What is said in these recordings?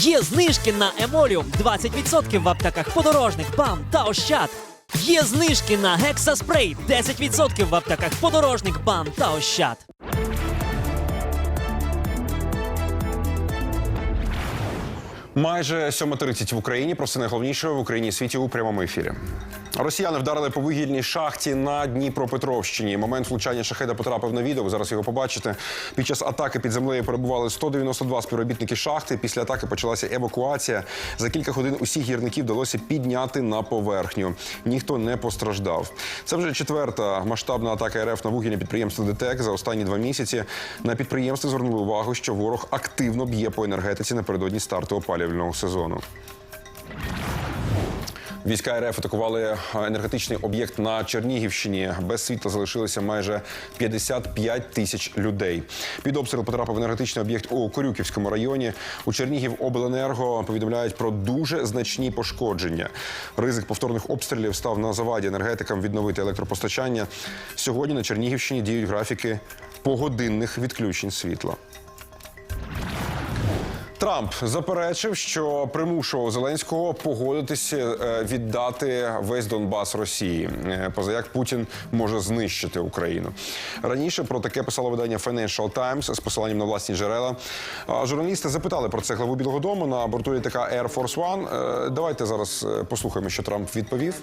Є знижки на Емоліум 20% в аптеках подорожник, БАМ та Ощад. Є знижки на Гексаспрей 10% в аптеках подорожник, БАМ та Ощад. Майже 7.30 в Україні. Про все найголовніше в Україні світі у прямому ефірі. Росіяни вдарили по вугільній шахті на Дніпропетровщині. Момент влучання шахеда потрапив на відео. Зараз його побачите. Під час атаки під землею перебували 192 співробітники шахти. Після атаки почалася евакуація. За кілька годин усіх гірників вдалося підняти на поверхню. Ніхто не постраждав. Це вже четверта масштабна атака РФ на вугільне підприємство ДТЕК за останні два місяці. На підприємстві звернули увагу, що ворог активно б'є по енергетиці напередодні старту опалювального сезону. Війська РФ атакували енергетичний об'єкт на Чернігівщині. Без світла залишилося майже 55 тисяч людей. Під обстріл потрапив енергетичний об'єкт у Корюківському районі. У Чернігів обленерго повідомляють про дуже значні пошкодження. Ризик повторних обстрілів став на заваді енергетикам відновити електропостачання. Сьогодні на Чернігівщині діють графіки погодинних відключень світла. Трамп заперечив, що примушував Зеленського погодитися е, віддати весь Донбас Росії, е, поза як Путін може знищити Україну. Раніше про таке писало видання Financial Times з посиланням на власні джерела. Журналісти запитали про це главу Білого Дому на борту літака Air Force One. Е, Давайте зараз послухаємо, що Трамп відповів.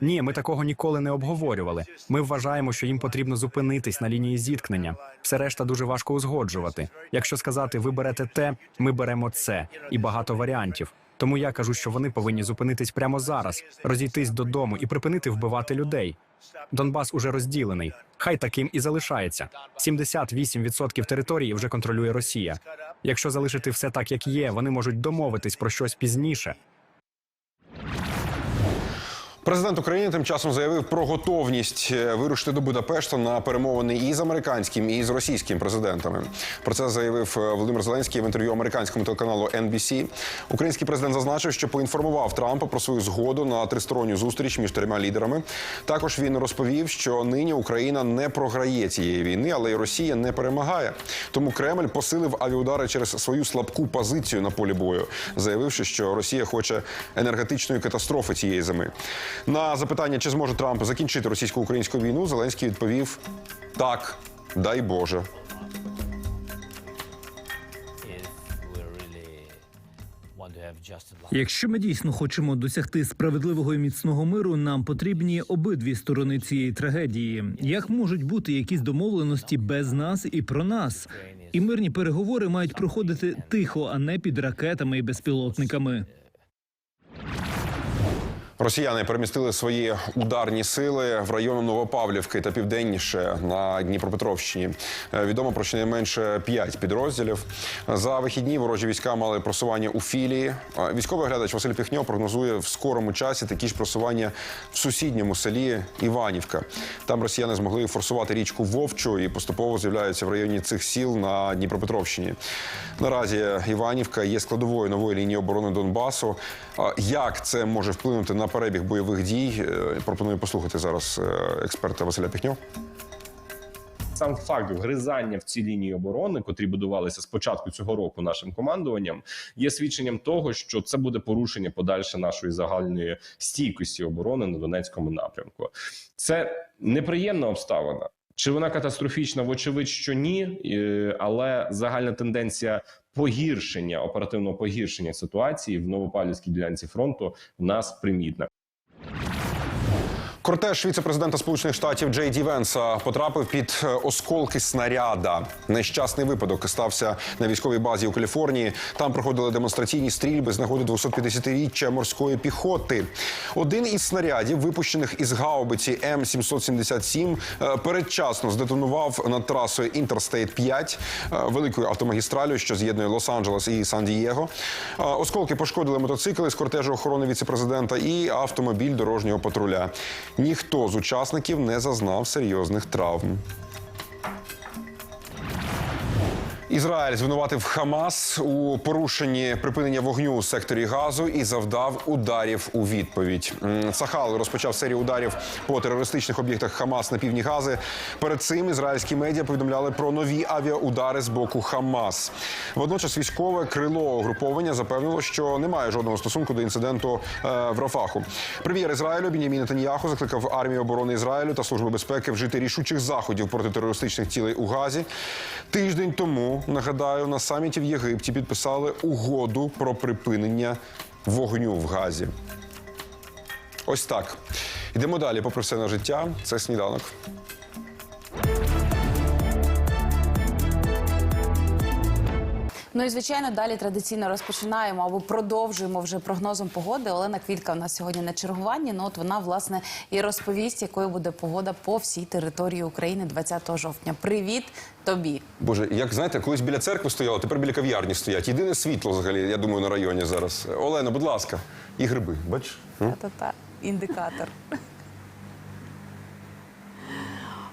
Ні, ми такого ніколи не обговорювали. Ми вважаємо, що їм потрібно зупинитись на лінії зіткнення. Все решта дуже важко узгоджувати. Якщо сказати, ви берете те, ми беремо це і багато варіантів. Тому я кажу, що вони повинні зупинитись прямо зараз, розійтись додому і припинити вбивати людей. Донбас уже розділений. Хай таким і залишається. 78% території вже контролює Росія. Якщо залишити все так, як є, вони можуть домовитись про щось пізніше. Президент України тим часом заявив про готовність е, вирушити до Будапешта на перемовини і з американським, і з російським президентами. Про це заявив е, Володимир Зеленський в інтерв'ю американському телеканалу NBC. Український президент зазначив, що поінформував Трампа про свою згоду на тристоронню зустріч між трьома лідерами. Також він розповів, що нині Україна не програє цієї війни, але й Росія не перемагає. Тому Кремль посилив авіаудари через свою слабку позицію на полі бою, заявивши, що Росія хоче енергетичної катастрофи цієї зими. На запитання, чи зможе Трамп закінчити російсько-українську війну, Зеленський відповів: так, дай Боже. Якщо ми дійсно хочемо досягти справедливого і міцного миру, нам потрібні обидві сторони цієї трагедії. Як можуть бути якісь домовленості без нас і про нас? І мирні переговори мають проходити тихо, а не під ракетами і безпілотниками. Росіяни перемістили свої ударні сили в райони Новопавлівки та південніше на Дніпропетровщині. Е, Відомо про щонайменше п'ять підрозділів. За вихідні ворожі війська мали просування у філії. Е, Військовий оглядач Василь Піхньо прогнозує в скорому часі такі ж просування в сусідньому селі Іванівка. Там росіяни змогли форсувати річку Вовчу і поступово з'являються в районі цих сіл на Дніпропетровщині. Наразі Іванівка є складовою нової лінії оборони Донбасу. Як це може вплинути на перебіг бойових дій? Е, Пропоную послухати зараз е, експерта Василя Піхньо. Сам факт вгризання в ці лінії оборони, котрі будувалися з початку цього року нашим командуванням, є свідченням того, що це буде порушення подальше нашої загальної стійкості оборони на Донецькому напрямку. Це неприємна обставина. Чи вона катастрофічна? Вочевидь, що ні, е, але загальна тенденція погіршення оперативного погіршення ситуації в Новопавлівській ділянці фронту в нас примітна. Кортеж віце-президента Сполучених Штатів Джей Ді Венса потрапив під е, осколки снаряда. Нещасний випадок стався на військовій базі у Каліфорнії. Там проходили демонстраційні стрільби з нагоди 250-річчя морської піхоти. Один із снарядів, випущених із гаубиці М 777 е, передчасно здетонував над трасою Інтерстейт 5 е, великою автомагістралю, що з'єднує Лос-Анджелес і Сан-Дієго. Осколки пошкодили мотоцикли з кортежу охорони віце-президента і автомобіль дорожнього патруля. Ніхто з учасників не зазнав серйозних травм. Ізраїль звинуватив Хамас у порушенні припинення вогню у секторі Газу і завдав ударів у відповідь. Сахал розпочав серію ударів по терористичних об'єктах Хамас на півдні Гази. Перед цим ізраїльські медіа повідомляли про нові авіаудари з боку Хамас. Водночас військове крило угруповання запевнило, що немає жодного стосунку до інциденту е, в Рафаху. Прем'єр Ізраїлю Бінямін Нетаньяху закликав армію оборони Ізраїлю та служби безпеки вжити рішучих заходів проти терористичних цілей у Газі. Тиждень тому нагадаю на саміті в Єгипті підписали угоду про припинення вогню в Газі. Ось так. Йдемо далі. Попри все на життя. Це сніданок. Ну і звичайно, далі традиційно розпочинаємо або продовжуємо вже прогнозом погоди. Олена Квітка у нас сьогодні на чергуванні. Ну от вона власне і розповість, якою буде погода по всій території України 20 жовтня. Привіт тобі! Боже, як знаєте, колись біля церкви стояло, тепер біля кав'ярні стоять. Єдине світло взагалі, я думаю, на районі зараз. Олена, будь ласка, і гриби, бачиш? М? Та-та, індикатор.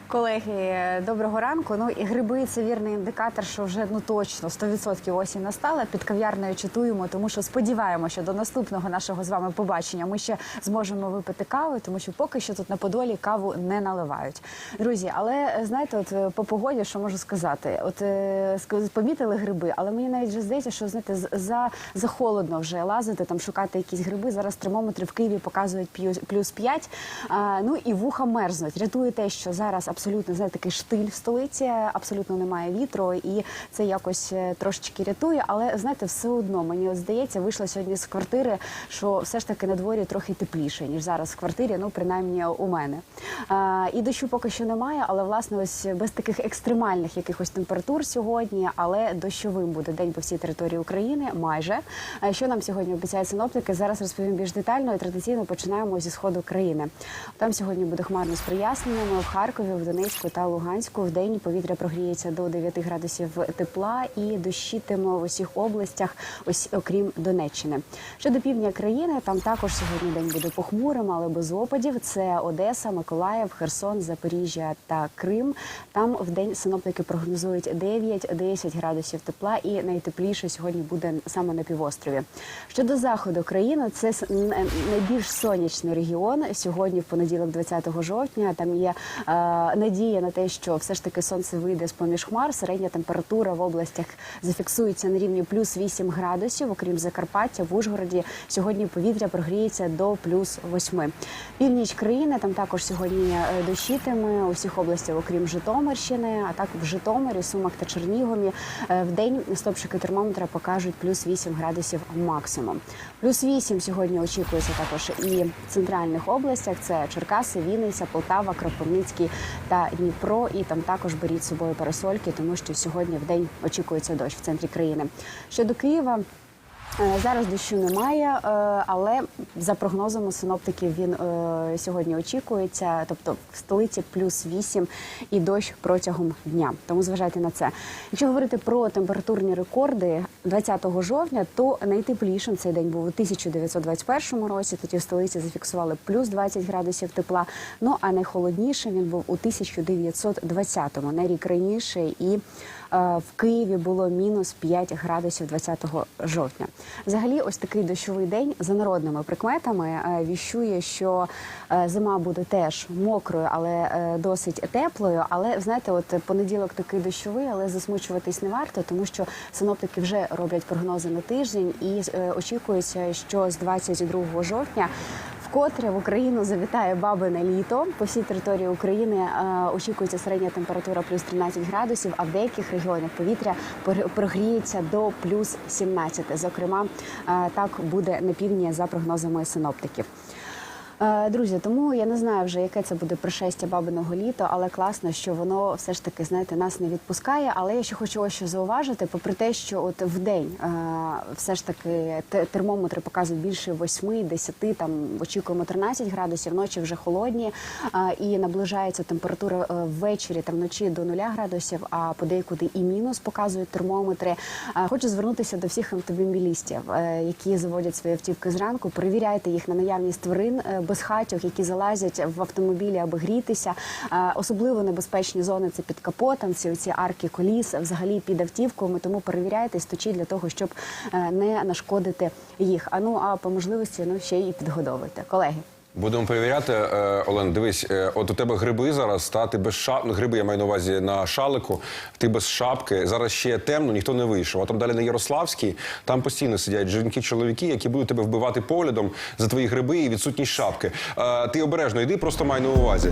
Колеги, доброго ранку. Ну і гриби це вірний індикатор, що вже ну точно 100% осінь настала. Під кав'ярнею читуємо, тому що сподіваємося, що до наступного нашого з вами побачення ми ще зможемо випити каву, тому що поки що тут на Подолі каву не наливають. Друзі, але знаєте, от по погоді, що можу сказати, от е, помітили гриби, але мені навіть вже здається, що знаєте, за, за холодно вже лазити, там шукати якісь гриби. Зараз термометри в Києві показують плюс 5. А, ну і вуха мерзнуть. Рятує те, що зараз абсолютно знаєте, такий штиль в столиці, абсолютно немає вітру, і це якось е, трошечки рятує. Але знаєте, все одно мені здається, вийшла сьогодні з квартири, що все ж таки на дворі трохи тепліше ніж зараз в квартирі. Ну принаймні у мене. А, і дощу поки що немає, але власне ось без таких екстремальних якихось температур сьогодні, але дощовим буде день по всій території України. Майже що нам сьогодні обіцяють синоптики? Зараз розповім більш детально і традиційно починаємо зі сходу країни. Там сьогодні буде хмарно з проясненнями в Харкові, Донецьку та Луганську. В день повітря прогріється до 9 градусів тепла і дощитиме в усіх областях, ось окрім Донеччини. Щодо півдня країни, там також сьогодні день буде похмурим, але без опадів. Це Одеса, Миколаїв, Херсон, Запоріжжя та Крим. Там в день синоптики прогнозують 9-10 градусів тепла, і найтепліше сьогодні буде саме на півострові. Щодо заходу країни, це найбільш сонячний регіон. Сьогодні, в понеділок, 20 жовтня, там є е, надія на те, що все ж таки сонце вийде з поміж хмар. Середня температура в областях зафіксується на рівні плюс 8 градусів. Окрім Закарпаття, в Ужгороді сьогодні повітря прогріється до плюс 8. Північ країни там також сьогодні е, дощитиме у всіх областях, окрім Житомирщини. А так в Житомирі, Сумах та Чернігові е, в день стопчики термометра покажуть плюс 8 градусів максимум. Плюс 8 сьогодні очікується також і в центральних областях. Це Черкаси, Вінниця, Полтава, Кропивницький та Дніпро. І там також беріть з собою парасольки, тому що сьогодні в день очікується дощ в центрі країни. Щодо Києва. Зараз дощу немає, е, але за прогнозами синоптиків він е, сьогодні очікується. Тобто в столиці плюс 8 і дощ протягом дня. Тому зважайте на це. Якщо говорити про температурні рекорди 20 жовтня, то найтеплішим цей день був у 1921 році. Тоді в столиці зафіксували плюс 20 градусів тепла. Ну а найхолоднішим він був у 1920-му, на рік раніше і. Е, В Києві було мінус 5 градусів 20 жовтня. Взагалі, ось такий дощовий день за народними прикметами е, віщує, що е, зима буде теж мокрою, але досить теплою. Але знаєте, от понеділок такий дощовий, але засмучуватись не варто, тому що синоптики вже роблять прогнози на тиждень, і очікується, що з 22 жовтня. Вкотре в Україну завітає бабине літо. По всій території України е, очікується середня температура плюс 13 градусів, а в деяких регіонах повітря прогріється до плюс 17. Зокрема, е, так буде на півдні за прогнозами синоптиків. Е, Друзі, тому я не знаю вже, яке це буде пришестя бабиного літа, але класно, що воно все ж таки знаєте, нас не відпускає. Але я ще хочу ось що зауважити, попри те, що от в день е, все ж таки те- термометри показують більше 8, 10, там очікуємо 13 градусів, ночі вже холодні, е, і наближається температура ввечері та вночі до 0 градусів, а подейкуди і мінус показують термометри. Хочу звернутися до всіх автомобілістів, які заводять свої автівки зранку. Перевіряйте їх на наявність тварин безхатьох, які залазять в автомобілі, аби грітися. Е, Особливо небезпечні зони це під капотом, ці оці арки коліс, взагалі під автівками. Тому перевіряйте стучіть для того, щоб е, не нашкодити їх. А ну а по можливості ну ще й підгодовуйте. Колеги. Будемо перевіряти. Е, Олен, дивись, е, от у тебе гриби зараз, та ти без шапки, гриби я маю на увазі на шалику, ти без шапки. Зараз ще темно, ніхто не вийшов. А там далі на Ярославській, там постійно сидять жінки-чоловіки, які будуть тебе вбивати поглядом за твої гриби і відсутність шапки. Е, ти обережно йди, просто май на увазі.